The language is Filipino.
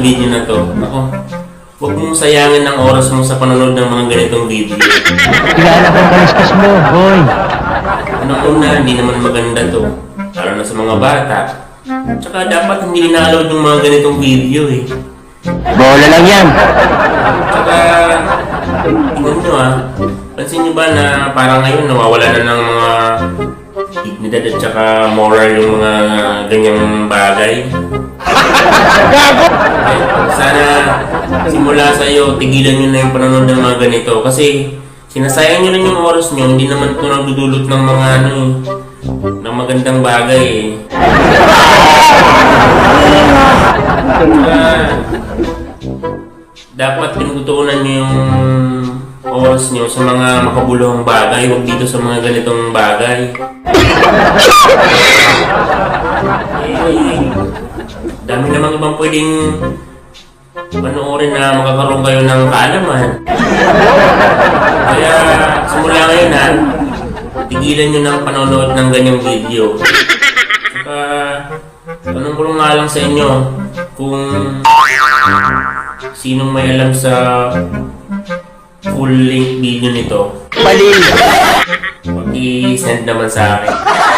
video na to, ako, huwag mong sayangin ang oras mo sa panonood ng mga ganitong video. Kilala ko ang kaliskas mo, boy. Unang-una, hindi naman maganda to. Lalo na sa mga bata. Tsaka dapat hindi na-allowed yung mga ganitong video eh. Bola lang yan. Tsaka, tingnan nyo ah, pansin nyo ba na parang ngayon nawawala na ng mga dignidad at tsaka moral yung mga ganyang bagay? Eh, Sana simula sa iyo, tigilan nyo na yung panonood ng mga ganito. Kasi sinasayang nyo lang yung oras nyo, hindi naman ito nagdudulot ng mga ano eh, ng magandang bagay eh. Ah, dapat pinututuunan nyo yung oras nyo sa mga makabuluhang bagay, huwag dito sa mga ganitong bagay. Dami namang ibang pwedeng panoorin na makakaroon kayo ng kaalaman. Kaya simula ngayon ha, tigilan nyo ng panonood ng ganyang video. Saka, tanong ko nga lang sa inyo kung sinong may alam sa full length video nito. Palil. I-send naman sa akin.